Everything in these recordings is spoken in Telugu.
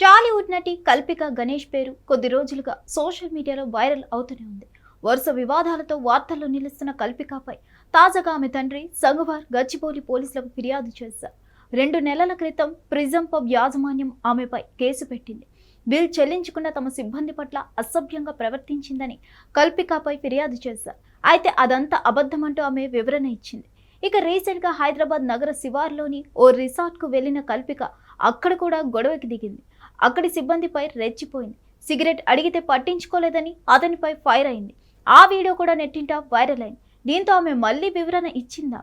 టాలీవుడ్ నటి కల్పిక గణేష్ పేరు కొద్ది రోజులుగా సోషల్ మీడియాలో వైరల్ అవుతూనే ఉంది. వరుస వివాదాలతో వార్తల్లో నిలుస్తున్న కల్పికపై తాజాగా ఆమె తండ్రి సంగవార్ గచ్చిబౌలి పోలీసులకు ఫిర్యాదు చేశారు. రెండు నెలల క్రితం ప్రిజం పబ్ యాజమాన్యం ఆమెపై కేసు పెట్టింది. బిల్ చెల్లించుకున్న తమ సిబ్బంది పట్ల అసభ్యంగా ప్రవర్తించిందని కల్పికపై ఫిర్యాదు చేశారు. అయితే అదంతా అబద్ధమంటూ ఆమె వివరణ ఇచ్చింది. ఇక రీసెంట్గా హైదరాబాద్ నగర శివార్లోని ఓ రిసార్ట్కు వెళ్ళిన కల్పిక అక్కడ కూడా గొడవకి దిగింది. అక్కడి సిబ్బందిపై రెచ్చిపోయింది. సిగరెట్ అడిగితే పట్టించుకోలేదని అతనిపై ఫైర్ అయింది. ఆ వీడియో కూడా నెట్టింట వైరల్ అయింది. దీంతో ఆమె మళ్ళీ వివరణ ఇచ్చింది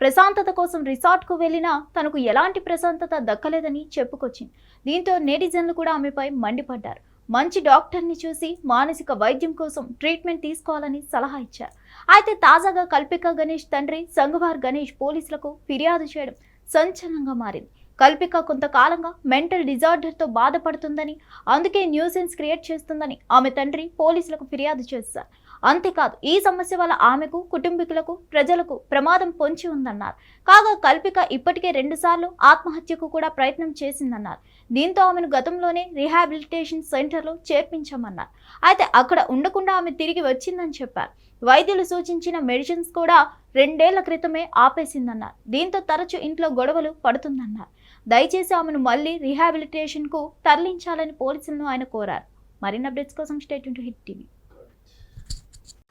ప్రశాంతత కోసం రిసార్ట్కు వెళ్ళినా తనకు ఎలాంటి ప్రశాంతత దక్కలేదని చెప్పుకొచ్చింది. దీంతో నెటిజన్లు కూడా ఆమెపై మండిపడ్డారు. మంచి డాక్టర్ని చూసి మానసిక వైద్యం కోసం ట్రీట్మెంట్ తీసుకోవాలని సలహా ఇచ్చారు. అయితే తాజాగా కల్పిక గణేష్ తండ్రి సంగవార్ గణేష్ పోలీసులకు ఫిర్యాదు చేయడం సంచలనంగా మారింది. కల్పిక కొంతకాలంగా మెంటల్ డిజార్డర్తో బాధపడుతుందని అందుకే న్యూసెన్స్ క్రియేట్ చేస్తుందని ఆమె తండ్రి పోలీసులకు ఫిర్యాదు చేశారు. అంతేకాదు ఈ సమస్య వల్ల ఆమెకు కుటుంబీకులకు ప్రజలకు ప్రమాదం పొంచి ఉందన్నారు. కాగా కల్పిక ఇప్పటికే రెండుసార్లు ఆత్మహత్యకు కూడా ప్రయత్నం చేసిందన్నారు. దీంతో ఆమెను గతంలోనే రీహాబిలిటేషన్ సెంటర్లో చేర్పించామన్నారు. అయితే అక్కడ ఉండకుండా ఆమె తిరిగి వచ్చిందని చెప్పారు. వైద్యులు సూచించిన మెడిసిన్స్ కూడా రెండేళ్ళ క్రితమే ఆపేసిందన్నారు. దీంతో తరచు ఇంట్లో గొడవలు పడుతుందన్నారు. దయచేసి ఆమెను మళ్ళీ రీహాబిలిటేషన్కు తరలించాలని పోలీసులను ఆయన కోరారు. మరిన్ని అప్డేట్స్ కోసం state to hit TV.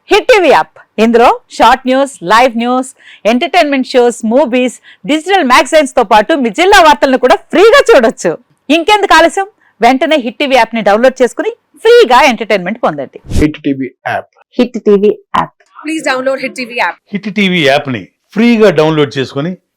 Hit TV app. ఇందులో short news live news entertainment shows movies digital మ్యాగజైన్స్తో పాటు మీ జిల్లా వార్తలను కూడా ఫ్రీగా చూడొచ్చు. ఇంకెందుకు ఆలస్యం? వెంటనే హిట్ టీవీ యాప్ని డౌన్లోడ్ చేసుకుని ఫ్రీగా ఎంటర్టైన్మెంట్ పొందండి. Hit TV app. Hit TV app. Please download Hit TV app. Hit TV యాప్ని ఫ్రీగా డౌన్లోడ్ చేసుకొని